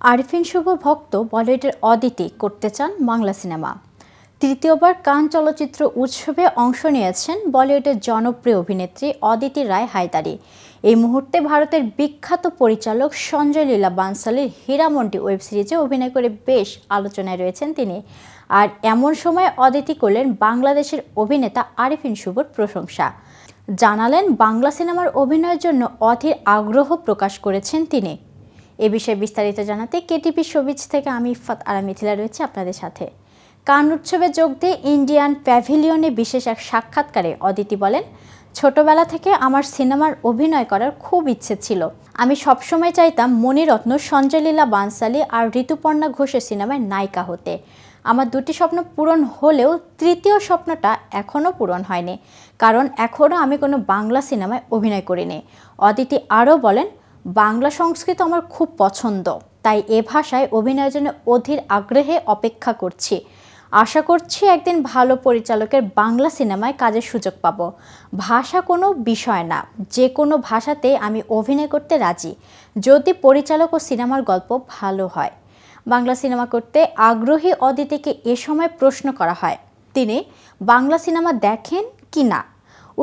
আরিফিন শুভ ভক্ত বলিউডের অদিতি করতে চান বাংলা সিনেমা। তৃতীয়বার কান চলচ্চিত্র উৎসবে অংশ নিয়েছেন বলিউডের জনপ্রিয় অভিনেত্রী অদিতি রায় হায়দারি। এই মুহূর্তে ভারতের বিখ্যাত পরিচালক সঞ্জয় লীলা বানসালির হীরামন্ডি ওয়েব সিরিজে অভিনয় করে বেশ আলোচনায় রয়েছেন তিনি। আর এমন সময় অদিতি করলেন বাংলাদেশের অভিনেতা আরিফিন শুভর প্রশংসা। জানালেন, বাংলা সিনেমার অভিনয়ের জন্য অধীর আগ্রহ প্রকাশ করেছেন তিনি। এ বিষয়ে বিস্তারিত জানাতে কেটিপি শোবিজ থেকে আমি ইফাত আরা মিথিলা রয়েছে আপনাদের সাথে। কান উৎসবে যোগ দিয়ে ইন্ডিয়ান প্যাভিলিয়নে বিশেষ এক সাক্ষাৎকারে অদিতি বলেন, ছোটবেলা থেকে আমার সিনেমার অভিনয় করার খুব ইচ্ছে ছিল। আমি সবসময় চাইতাম মণিরত্ন সঞ্জয় লীলা বানসালি আর ঋতুপর্ণা ঘোষের সিনেমায় নায়িকা হতে। আমার দুটি স্বপ্ন পূরণ হলেও তৃতীয় স্বপ্নটা এখনও পূরণ হয়নি। কারণ এখনও আমি কোনো বাংলা সিনেমায় অভিনয় করিনি। অদিতি আরও বলেন বাংলা সংস্কৃত আমার খুব পছন্দ, তাই এ ভাষায় অভিনয়ের জন্য অধীর আগ্রহে অপেক্ষা করছি। আশা করছি একদিন ভালো পরিচালকের বাংলা সিনেমায় কাজের সুযোগ পাবো। ভাষা কোনো বিষয় না, যে কোনো ভাষাতে আমি অভিনয় করতে রাজি, যদি পরিচালক ও সিনেমার গল্প ভালো হয়। বাংলা সিনেমা করতে আগ্রহী অদিতিকে এ সময় প্রশ্ন করা হয়, তিনি বাংলা সিনেমা দেখেন কি না?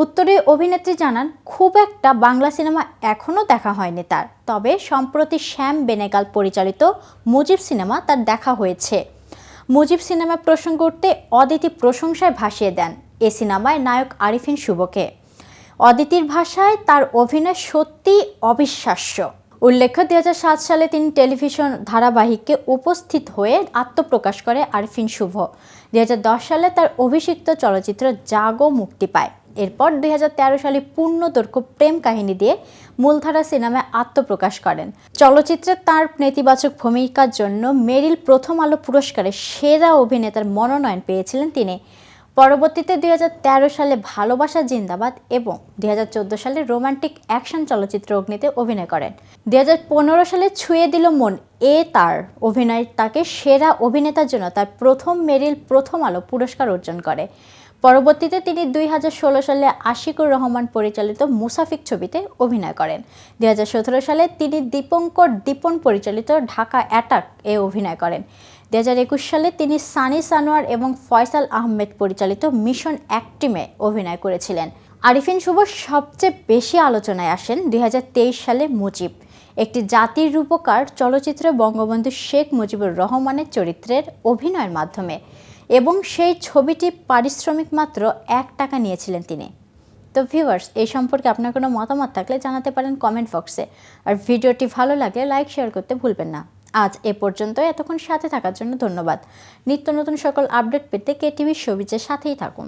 উত্তরে অভিনেত্রী জানান, খুব একটা বাংলা সিনেমা এখনও দেখা হয়নি তার। তবে সম্প্রতি শ্যাম বেনেগাল পরিচালিত মুজিব সিনেমা তার দেখা হয়েছে। মুজিব সিনেমা প্রসঙ্গ উঠতে অদিতি প্রশংসায় ভাসিয়ে দেন। এ সিনেমায় নায়ক আরিফিন শুভকে। অদিতির ভাষায় তার অভিনয় সত্যি অবিশ্বাস্য। উল্লেখ্য হাজার সাত সালে তিনি টেলিভিশন ধারাবাহিকে উপস্থিত হয়ে আত্মপ্রকাশ করে আরিফিন শুভ। দুই হাজার দশ সালে তার অভিষিক্ত চলচ্চিত্র জাগো মুক্তি পায়। এরপর দুই হাজার তেরো সালে পূর্ণদৈর্ঘ্য প্রেম কাহিনী দিয়ে মূলধারা সিনেমায় আত্মপ্রকাশ করেন। চলচ্চিত্রে তার নেতিবাচক ভূমিকার জন্য মেরিল প্রথম আলো পুরস্কারে সেরা অভিনেতার মনোনয়ন পেয়েছিলেন তিনি। পরবর্তীতে দু হাজার তেরো সালে ভালোবাসা জিন্দাবাদ এবং দুই হাজার চোদ্দ সালে রোমান্টিক অ্যাকশন চলচ্চিত্র অগ্নিতে অভিনয় করেন। দুই হাজার পনেরো সালে ছুঁয়ে দিল মন এ তার অভিনয়, তাকে সেরা অভিনেতার জন্য তার প্রথম মেরিল প্রথম আলো পুরস্কার অর্জন করে। পরবর্তীতে তিনি দুই হাজার ষোলো সালে আশিকুর রহমান পরিচালিত মুসাফিক ছবিতে অভিনয় করেন। দুই হাজার সতেরো সালে তিনি দীপঙ্কর দীপন পরিচালিত ঢাকা অ্যাটাক এ অভিনয় করেন। দু হাজার একুশ সালে তিনি সানি সানোয়ার এবং ফয়সাল আহমেদ পরিচালিত মিশন অ্যাক্টিমে অভিনয় করেছিলেন। আরিফিন শুভ সবচেয়ে বেশি আলোচনায় আসেন দুই হাজার তেইশ সালে মুজিব। একটি জাতির রূপকার চলচ্চিত্রে বঙ্গবন্ধু শেখ মুজিবুর রহমানের চরিত্রের অভিনয়ের মাধ্যমে। এবং সেই ছবিটি পারিশ্রমিক মাত্র এক টাকা নিয়েছিলেন তিনি। তো ভিউয়ার্স এই সম্পর্কে আপনার কোনো মতামত থাকলে জানাতে পারেন কমেন্ট বক্সে আর ভিডিওটি ভালো লাগলে লাইক শেয়ার করতে ভুলবেন না। আজ এ পর্যন্ত, এতক্ষণ সাথে থাকার জন্য ধন্যবাদ। নিত্য নতুন সকল আপডেট পেতে কে টিভির সবিজের সাথেই থাকুন।